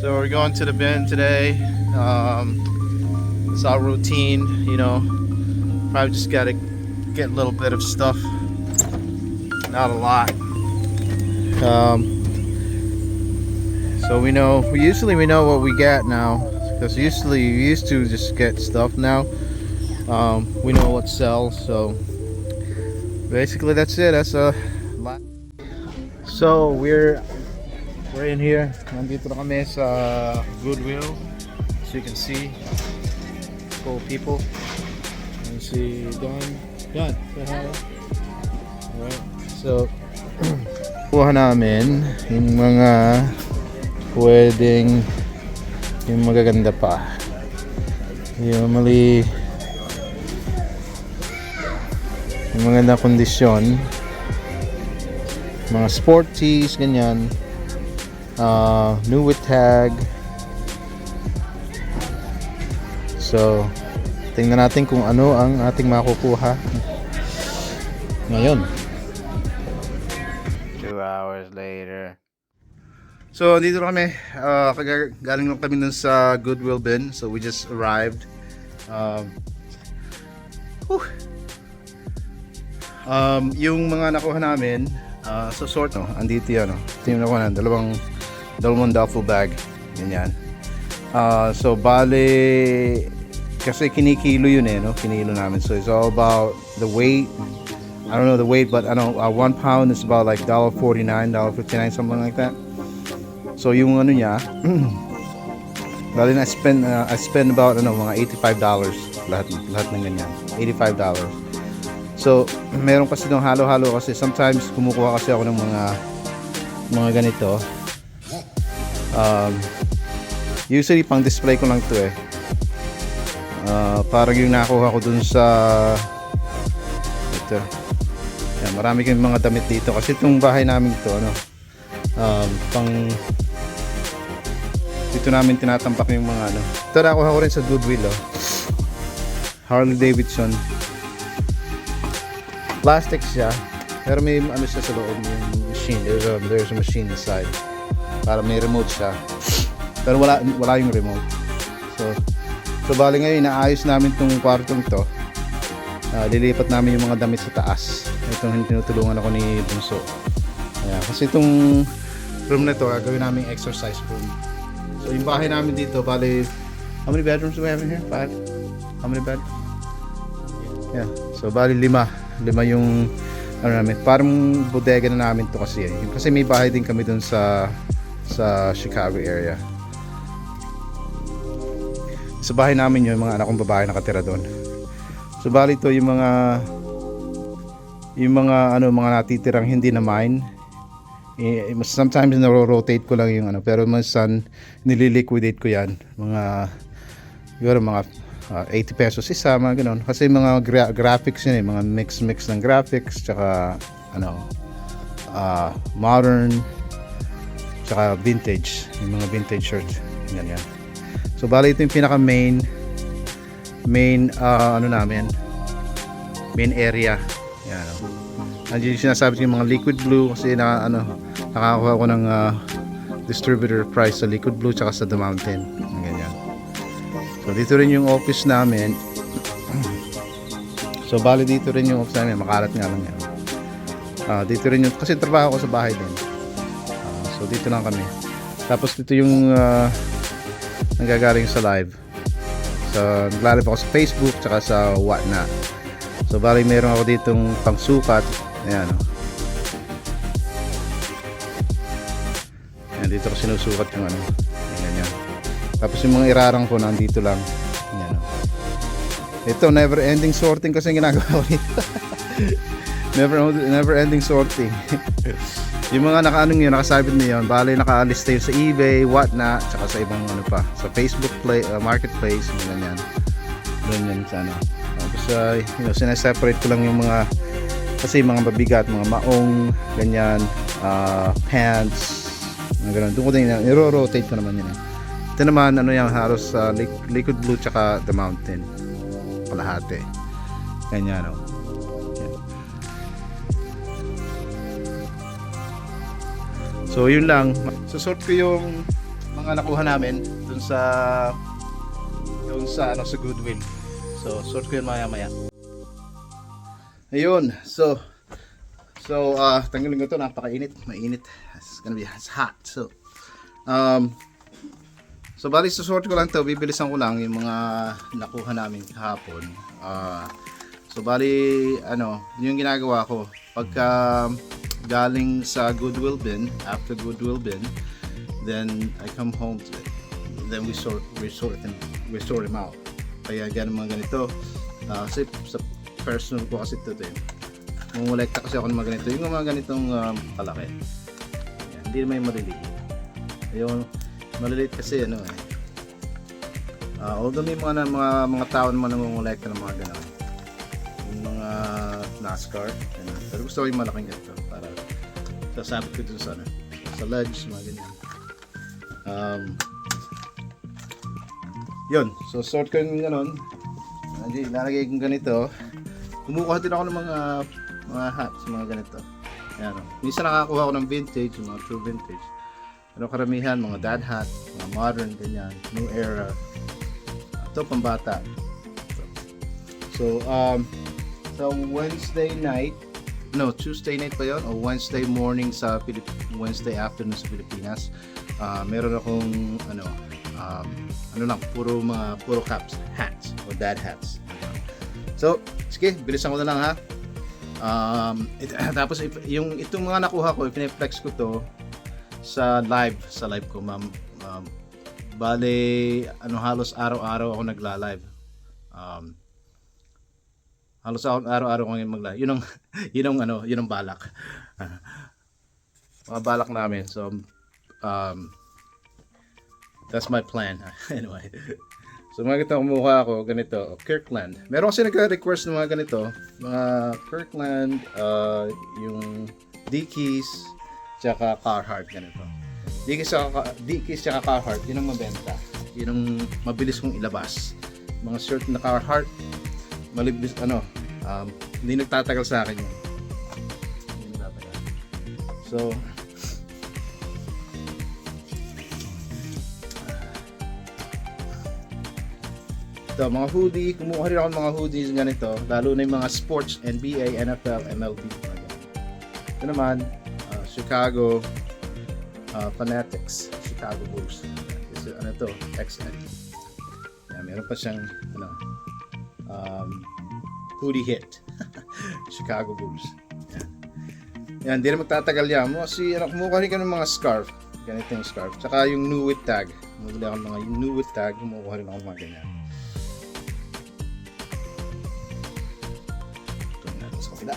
So we're going to the bin today. Um, it's our routine, you know. Probably just gotta get a little bit of stuff. Not a lot. Um, so we know, we usually we know what we get now. Because usually you used to just get stuff now. Um, we know what sells, so basically that's it. That's a lot. So we're we're in here. Nandito na kami sa Goodwill. As you can see, of people. Can see Don. Don, say hi. Alright. So, kuha namin yung mga pwedeng yung magaganda pa. Yung mali yung maganda kondisyon mga sport tees ganyan uh, new with tag. So tingnan natin kung ano ang ating makukuha. Ngayon. 2 hours later. So dito kami. Uh, galing lang kami dun sa Goodwill bin. So we just arrived. Um, whew. um, yung mga nakuha namin uh, sa sort no? Andito yan no? Ito yung nakuha na dalawang dalawang duffel bag. Ganyan uh, so bale kasi kinikilo yun eh no? Kinilo namin. So it's all about the weight. I don't know the weight but I know uh, one pound is about like $1.49 $1.59 something like that. So yung ano niya Bali na I spend uh, I spend about ano mga $85 lahat lahat ng ganyan. $85 So, meron kasi ng halo-halo kasi sometimes kumukuha kasi ako ng mga mga ganito. Um, usually pang display ko lang 'to eh. Ah, parang yung nakuha ko dun sa ito. Yan, marami kami mga damit dito kasi itong bahay namin to ano um, pang dito namin tinatampak yung mga ano. Ito nakuha ko rin sa Goodwill oh. Harley Davidson plastic siya pero may ano siya sa loob yung machine there's a, there's a machine inside para may remote siya pero wala wala yung remote so so bali ngayon inaayos namin tong kwartong to Ah, lilipat namin yung mga damit sa taas itong tinutulungan ako ni Bunso Ayan, kasi itong room na to gagawin namin exercise room so yung bahay namin dito bali how many bedrooms do we have in here? five? how many bed? yeah so bali lima lima yung ano namin parang bodega na namin to kasi eh. kasi may bahay din kami dun sa sa Chicago area. Sa bahay namin yun yung mga anak kong babae nakatira doon. So bali to yung mga yung mga ano mga natitirang hindi na mine eh, sometimes naro-rotate ko lang yung ano pero minsan nililiquidate ko yan. Mga siguro mga ah, 80 pesos isa mga ganun. Kasi mga gra- graphics yun eh mga mix mix ng graphics tsaka ano ah, modern tsaka vintage yung mga vintage shirts ganyan so bali ito yung pinaka main main ah, ano namin main area yan oh. Andiyan yung sinasabi yung mga liquid blue kasi na ano nakakuha ko ng ah, distributor price sa liquid blue tsaka sa the mountain ganyan So dito rin yung office namin. So bali dito rin yung office namin, makalat nga lang yan. Ah, dito rin yung kasi trabaho ko sa bahay din. So dito lang kami. Tapos dito yung ah, nanggagaling sa live. So naglalib ako sa Facebook tsaka sa whatnot. So bali meron ako ditong pangsukat. Ayan. Oh. Ayan, dito ko sinusukat yung ano. Yung ganyan. Tapos yung mga irarang ko nandito lang. Yan. oh. Ito never ending sorting kasi ginagawa ko dito. never never ending sorting. yung mga nakaanong yun, nakasabit na yun, bali nakaalista yun sa eBay, whatnot, tsaka sa ibang ano pa, sa Facebook play, uh, marketplace, mga ganyan. Doon yun sa ano. Tapos, uh, you know, sineseparate ko lang yung mga, kasi mga mabigat, mga maong, ganyan, uh, pants, mga ganun. Doon ko din, i-rotate ko naman yun. Eh. Ito naman, ano yan, halos sa liquid blue tsaka the mountain. Kalahati. Ganyan, no. So, yun lang. Susort ko yung mga nakuha namin dun sa dun sa ano sa Goodwill. So, sort ko yun maya maya. Ayun, so so uh, tanggalin ko to napakainit, mainit. It's gonna be it's hot. So um So bali sort ko lang to, bibilisan ko lang yung mga nakuha namin kahapon. Ah so bali ano, yun yung ginagawa ko. Pagka galing sa Goodwill bin, after Goodwill bin, then I come home to then we sort we sort them we sort them out. Kaya ganun mga ganito. Ah, kasi sa personal ko kasi ito eh. Mumulekta kasi ako ng mga ganito. Yung mga ganitong um, kalaki. Yan, hindi naman yung maliliit. Yung maliliit kasi ano eh. Ah, although may mga, mga, mga tao naman namumulekta ng mga ganun. Mga NASCAR. Ganun. Pero gusto ko yung malaking ganito. Para sasabit ko dun sa ano. Sa ledge, mga ganyan. Um, yun. So, sort ko yung ganun. Hindi, lalagay kong ganito. Kumukuha din ako ng mga mga hats, mga ganito. Ayan, o. Minsan nakakuha ako ng vintage, mga true vintage. Pero karamihan, mga dad hat, mga modern, ganyan, new era. Ito, pambata. So, um, so Wednesday night, no, Tuesday night pa yon o Wednesday morning sa Pilip Wednesday afternoon sa Pilipinas. ah meron akong ano um, ano lang puro mga puro caps, hats o dad hats. So, sige, bilisan ko na lang ha. Um, it, tapos if- yung itong mga nakuha ko, ipineflex ko to sa live, sa live ko, ma'am. Um, bale, ano halos araw-araw ako nagla-live. Um, halos araw-araw ako ngayon mag-live. Yun ang yun ang ano, yun ang balak. mga balak namin. So um that's my plan. anyway. So mga ganito kumuha ako ganito, Kirkland. Meron kasi nagka-request ng mga ganito, mga Kirkland, uh, yung Dickies, tsaka Carhartt ganito. Dickies tsaka, Dickies tsaka Carhartt, yun ang mabenta. Yun ang mabilis kong ilabas. Mga shirt na Carhartt, malibis ano, um, hindi nagtatagal sa akin yun. So, ito, mga hoodie, kumuha rin ako ng mga hoodies ganito, lalo na yung mga sports, NBA, NFL, MLB. Ito naman, uh, Chicago uh, Fanatics, Chicago Bulls. Is, ano to, XN. Yan, meron pa siyang, ano, um, hoodie hit. Chicago Bulls. Yan. Yan, di na magtatagal yan. Mo si ano, kumukuha rin ka ng mga scarf. Ganito yung scarf. Tsaka yung new with tag. Mabili ako ng mga new with tag. Kumukuha rin ako ng mga ganyan. Ito natin sa kapila.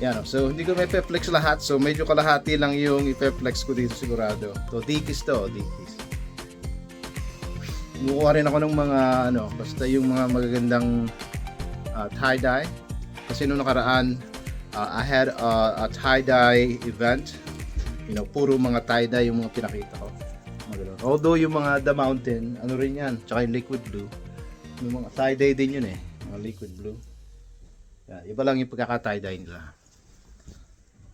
Yan o. So, hindi ko may flex lahat. So, medyo kalahati lang yung i-flex ko dito sigurado. So, dikis to. Dikis. Kumukuha rin ako ng mga ano, basta yung mga magagandang uh, tie-dye. Kasi nung nakaraan, uh, I had a, a tie-dye event. You know, puro mga tie-dye yung mga pinakita ko. Although yung mga The Mountain, ano rin yan, tsaka yung liquid blue. Yung mga tie-dye din yun eh, mga liquid blue. Yan, iba lang yung pagkaka-tie-dye nila.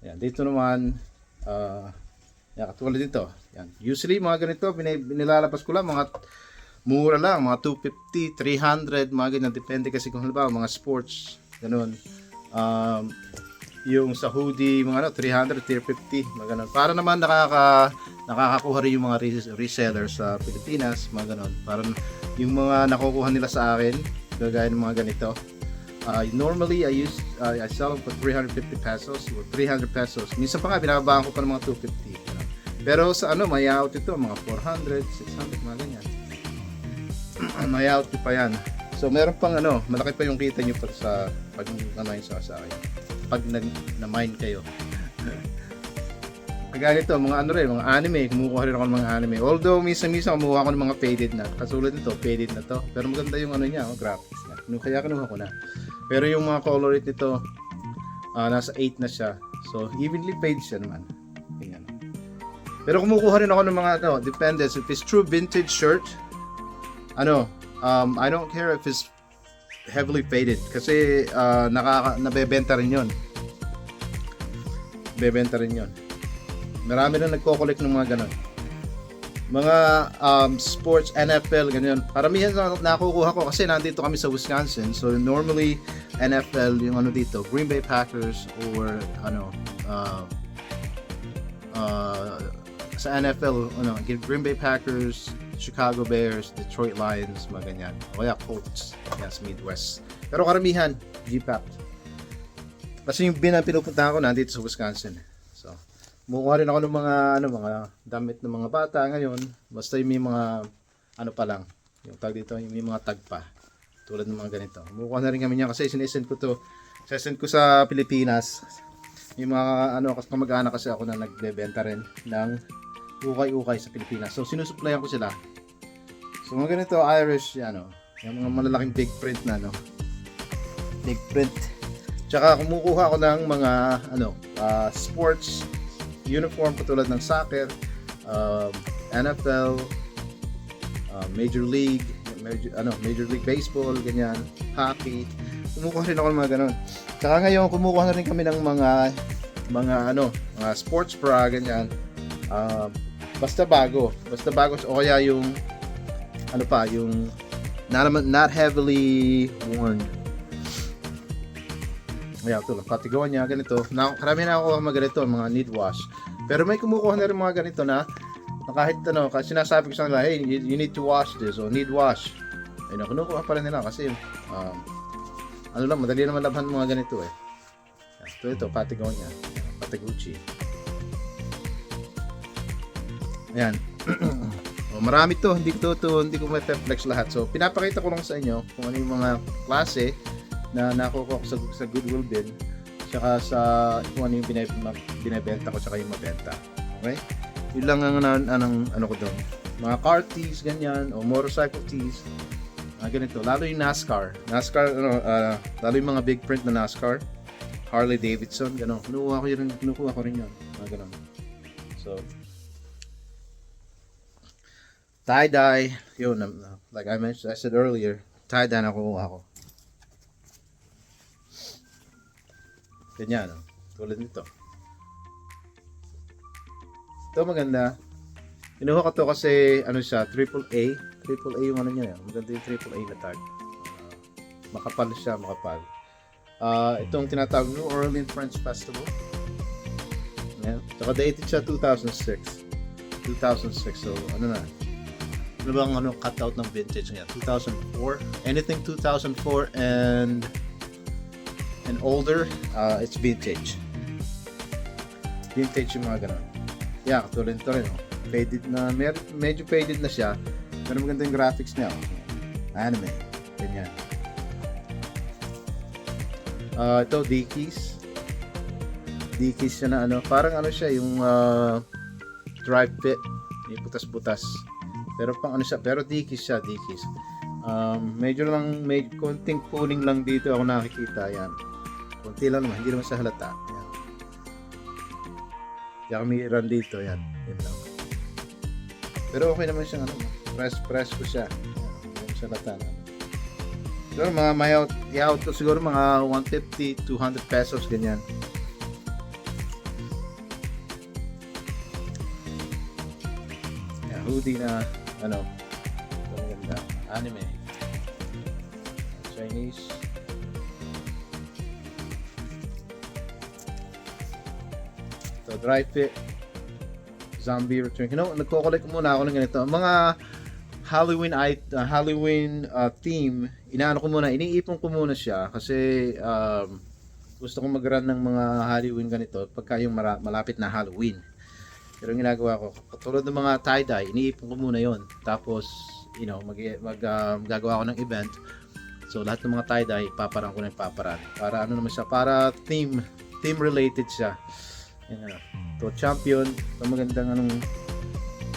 Yan, dito naman, uh, yan, katulad dito. Yan. Usually, mga ganito, binilalabas ko lang, mga mura lang, mga 250, 300, mga ganyan. Depende kasi kung halimbawa, mga sports, ganun. Um, yung sa hoodie, mga ano, 300, 350, mga ganun. Para naman nakaka, nakakakuha rin yung mga res- resellers sa Pilipinas, mga ganun. Para yung mga nakukuha nila sa akin, gagaya ng mga ganito. Uh, normally, I use, uh, I sell them for 350 pesos or 300 pesos. Minsan pa nga, binababaan ko pa ng mga 250. ganun. Pero sa ano, may out ito, mga 400, 600, mga ganyan. May out pa yan. So meron pang ano, malaki pa yung kita nyo pa sa pag ano yung sa sa akin. Pag nag na mine kayo. Kagaya nito, mga ano rin, mga anime, kumukuha rin ako ng mga anime. Although minsan-minsan kumukuha ako ng mga faded na. Katulad nito, faded na to. Pero maganda yung ano niya, oh, graphics. Kinu- Kaya kinuha ko na. Pero yung mga color rate nito, ah, nasa 8 na siya. So evenly fade siya naman. Tingnan. Pero kumukuha rin ako ng mga ano, depende. So, if it's true vintage shirt, ano, um, I don't care if it's heavily faded kasi uh, nakaka nabebenta rin 'yon. Bebenta rin 'yon. Marami na nagko-collect ng mga ganun. mga um, sports, NFL, ganyan. Paramihan na nakukuha ko kasi nandito kami sa Wisconsin. So normally NFL yung ano dito, Green Bay Packers or ano uh, uh, sa NFL, ano, Green Bay Packers, Chicago Bears, Detroit Lions, mga ganyan. O kaya Colts, yes, Midwest. Pero karamihan, GPAC. Kasi yung bin na pinupuntahan ko nandito sa Wisconsin. So, Mukha rin ako ng mga ano mga damit ng mga bata ngayon. Basta yung may mga ano pa lang, yung tag dito, yung may mga tag pa. Tulad ng mga ganito. Mukha na rin kami niya kasi sinesend ko to. Sesend ko sa Pilipinas. Yung mga ano kamag-anak kasi ako na nagbebenta rin ng ukay-ukay sa Pilipinas. So sinusuplayan ko sila. So mga ganito Irish, ano, yung mga malalaking big print na ano. Big print. Tsaka kumukuha ako ng mga ano, ah, sports uniform katulad ng soccer, um, NFL, uh, Major League, Major, ano, Major League Baseball, ganyan, hockey. Kumukuha rin ako ng mga ganun. Tsaka ngayon, kumukuha na rin kami ng mga mga ano, mga sports bra, ganyan. Um, basta bago. Basta bago. O kaya yung ano pa, yung not, not heavily worn. Ayan, ito lang. Katigawan niya, ganito. Na, karami na ako mga ganito, mga need wash. Pero may kumukuha na rin mga ganito na, na kahit ano, kasi sinasabi ko sa kanila, hey, you, you need to wash this, or need wash. Ayun, kinukuha pa rin nila kasi, um, ano lang, madali naman labhan mga ganito eh. Ito, ito, patigaw niya. Patiguchi. Ayan. o, marami to, hindi ko to, hindi ko ma-flex lahat. So, pinapakita ko lang sa inyo kung ano yung mga klase na nakukuha ko sa, sa Goodwill bin tsaka sa kung ano yung binib, binibenta ko tsaka yung mabenta. Okay? Yun lang ang ano, anong, ano ko doon. Mga car tees, ganyan, o motorcycle tees. Mga ganito. Lalo yung NASCAR. NASCAR, ano, ah, lalo yung mga big print na NASCAR. Harley Davidson, gano'n. Kinukuha ko yun, kinukuha ko rin yun. Mga gano'n. So, tie-dye, yun, um, like I mentioned, I said earlier, tie-dye na kukuha ko. Ganyan, oh. tulad nito. Ito maganda. Kinuha ko to kasi ano siya, triple A. Triple A yung ano niya. eh. Maganda yung triple A na tag. Ah, makapal siya, makapal. Ah, itong tinatawag New Orleans French Festival. Yan. Tsaka dated siya 2006. 2006. So, ano na. Ano bang ano, cutout ng vintage niya? 2004. Anything 2004 and and older, uh, it's vintage. Vintage yung mga ganun. Yeah, katulad nito rin. Oh. Faded na, mer- medyo faded na siya. Pero maganda yung graphics niya. Oh. Anime. Ganyan. Uh, ito, Dickies. Dickies siya na ano. Parang ano siya, yung uh, dry fit. May butas-butas. Pero pang ano siya, pero Dickies siya, Dickies. Um, medyo lang, may konting pulling lang dito ako nakikita. Yan. Konti lang naman, hindi naman sa halata. Yan. Kaya kami run dito, yan. Yan lang. Pero okay naman siyang ano, press press ko siya. Yan, siya halata na. Siguro mga may out, i-out ko siguro mga 150, 200 pesos, ganyan. Yan, hoodie na, ano, ito maganda, anime. Chinese. So, dry fit. Zombie return. You know, nagko-collect muna ako ng ganito. Mga Halloween uh, Halloween uh, theme, inaano ko muna, iniipon ko muna siya kasi um, gusto ko mag-run ng mga Halloween ganito pagka yung malapit na Halloween. Pero yung ginagawa ko, katulad ng mga tie-dye, iniipon ko muna yon Tapos, you know, mag, mag um, gagawa ko ng event. So, lahat ng mga tie-dye, paparan ko na yung paparan. Para ano naman siya, para theme, theme related siya. Yan ano. To champion, to magandang anong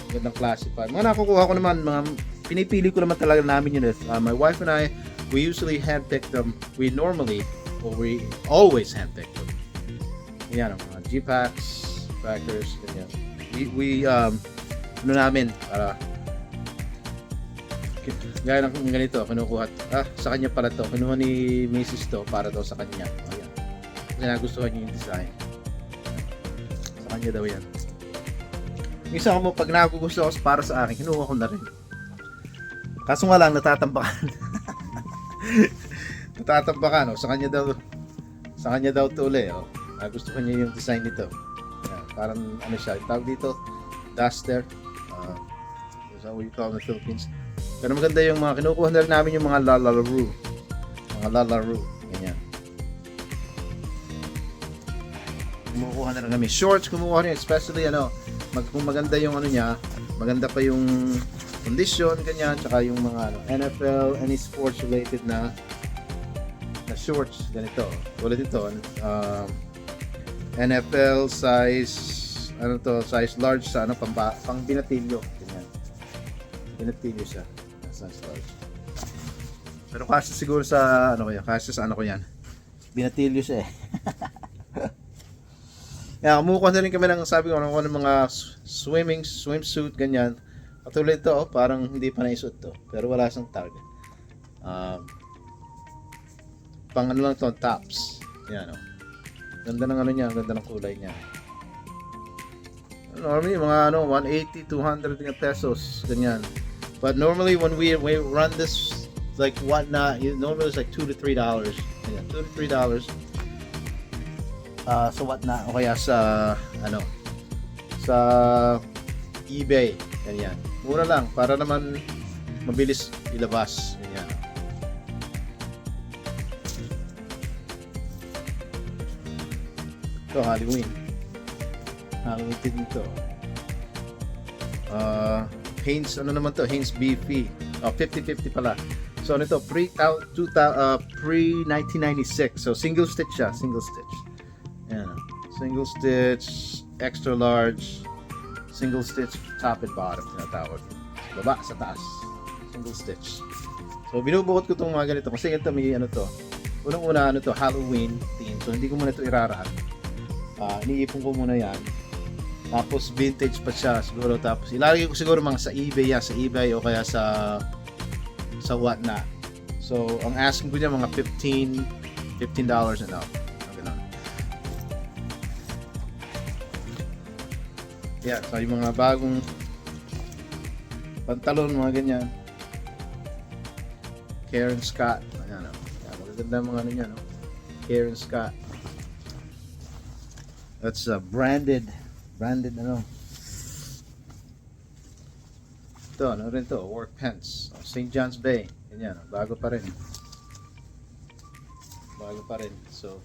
magandang classify. Mga nakukuha ko naman, mga pinipili ko naman talaga namin yun. Uh, my wife and I, we usually handpick them. We normally, or we always handpick them. Yan, ang mga G-Packs, Packers, ganyan. We, we um, ano namin, para gaya ng ganito, kinukuha, ah, sa kanya pala to, kinuha ni Mrs. to, para daw sa kanya. Ayan. Kasi nagustuhan niya yung design. Sa kanya daw yan. Minsan ako pag nagugusto ko para sa akin, kinuha ko na rin. Kaso nga lang, natatambakan. natatambakan, oh. Sa kanya daw, sa kanya daw to uli, oh. Nagusto ko niya yung design nito. Parang, ano siya, tawag dito, duster. Uh, that's how we call in the Philippines. Pero maganda yung mga, kinukuha na namin yung mga lalaroo. Mga lalaroo. Ganyan. Kumukuha na rin kami. Shorts, kumukuha rin. Especially, ano, mag, kung maganda yung ano niya, maganda pa yung condition, ganyan, tsaka yung mga ano, NFL, any sports related na na shorts, ganito. Tulad ito, um, NFL size, ano to, size large sa ano, pang, pang binatilyo. Ganyan. Binatilyo siya. Size large. Pero kasi siguro sa, ano ko yan, kasi sa ano ko yan. Binatilyo siya eh. Kaya kumukuha na rin kami ng sabi ko ano ng mga swimming swimsuit ganyan. Katulad ito, oh, parang hindi pa naisot to. Pero wala siyang tag. Um, pang ano lang to, tops. Yan oh. Ganda ng ano niya, ganda ng kulay niya. Normally, mga ano, 180, 200 nga pesos, ganyan. But normally, when we, we run this, like whatnot, normally it's like 2 to 3 dollars. Ganyan, 2 to 3 dollars. Ah, sa whatnot, o kaya sa, ano, sa eBay, ganyan. Mura lang, para naman mabilis ilabas, Ito, Halloween. Halloween din ito. Uh, Hanes, ano naman to? Hanes Beefy. Oh, 50-50 pala. So, ano ito? Pre, uh, pre-1996. So, single stitch siya. Single stitch. Ayan. Single stitch, extra large, single stitch, top and bottom. Tinatawag. Baba, sa taas. Single stitch. So, binubuhot ko itong mga ganito. Kasi ito may ano to. Unang-una, ano to, Halloween theme. So, hindi ko muna ito iraraan. Ah, iniipon ko muna yan. Tapos vintage pa siya siguro tapos ilalagay ko siguro mga sa eBay yan, sa eBay o kaya sa sa whatnot. So, ang asking ko niya mga 15 15 dollars and up. Ganun. Yeah, so yung mga bagong pantalon, mga ganyan. Karen Scott. Ayan, oh. Ayan, magaganda mga ano niya, no? Karen Scott. That's uh, branded branded ano? Ito ano rin to work pants. St. John's Bay. Ganyan bago pa rin. Bago pa rin so.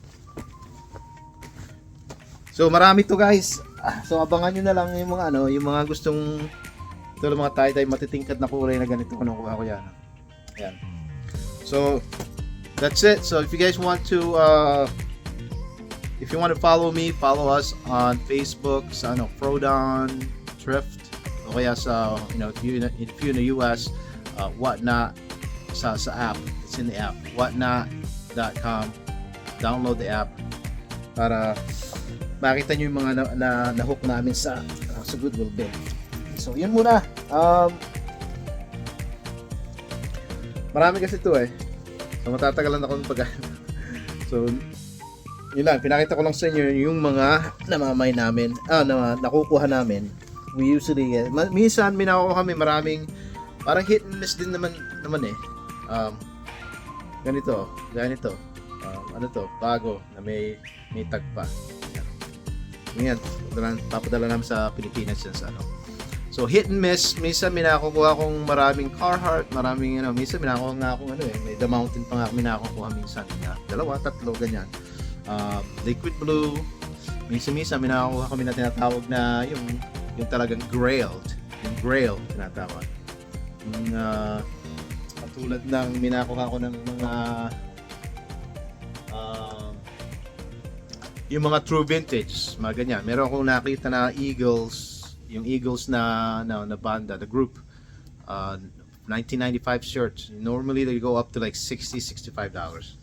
So marami to guys. Ah, so abangan nyo na lang yung mga ano yung mga gustong ito yung mga tie-dye matitingkad na kulay na ganito. Kung nakuha ko yan? Yan so that's it. So if you guys want to uh if you want to follow me, follow us on Facebook sa ano, Frodon Thrift o kaya sa you know if you if you in the US uh, whatnot sa sa app. It's in the app. Whatnot.com download the app para makita nyo yung mga na, na, na-hook namin sa uh, sa Goodwill Bin. So yun muna. Um, marami kasi ito eh. So matatagalan ako ng pag so yun lang, pinakita ko lang sa inyo yung mga namamay namin, ah, na, nakukuha namin. We usually get, ma- minsan may nakukuha kami maraming, parang hit and miss din naman, naman eh. Um, ganito, ganito. Um, ano to, bago, na may, may tag pa. Yan, padala, papadala namin sa Pilipinas yan sa ano. So hit and miss, minsan may nakukuha akong maraming Carhartt, maraming ano, minsan may nakukuha nga akong ano eh, may The Mountain pa nga kami nakukuha minsan. Na, dalawa, tatlo, ganyan um, liquid blue. Minsan-minsan may nakakuha kami na tinatawag na yung yung talagang grailed. Yung grail tinatawag. Yung uh, katulad ng minakuha ko ng mga um, yung mga true vintage, mga ganyan. Meron akong nakita na Eagles, yung Eagles na na, na banda, the group. Uh, 1995 shirts. Normally they go up to like 60 65 dollars.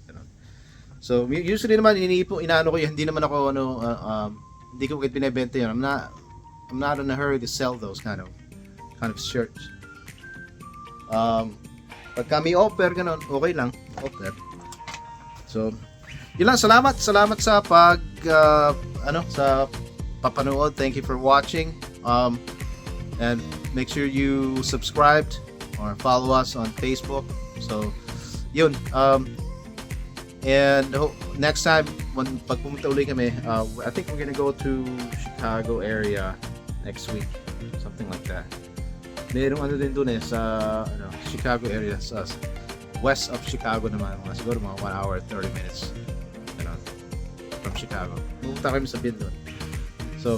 So usually naman iniipo inaano ko yun, hindi naman ako ano uh, um, hindi ko kahit binebenta yun. I'm not I'm not in a hurry to sell those kind of kind of shirts. Um pag kami offer ganun, okay lang, offer. So yun lang, salamat, salamat sa pag uh, ano sa papanood. Thank you for watching. Um And make sure you subscribed or follow us on Facebook. So, yun. Um, and next time, when pag pumunta uli kami, uh, I think we're gonna go to Chicago area next week. Something like that. Merong ano din dun eh, sa ano, Chicago area, sa west of Chicago naman. Mga, siguro mga 1 hour, 30 minutes. Ganun. From Chicago. Pumunta kami sa bin dun. So,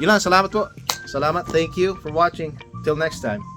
yun lang. Salamat po. Salamat. Thank you for watching. Till next time.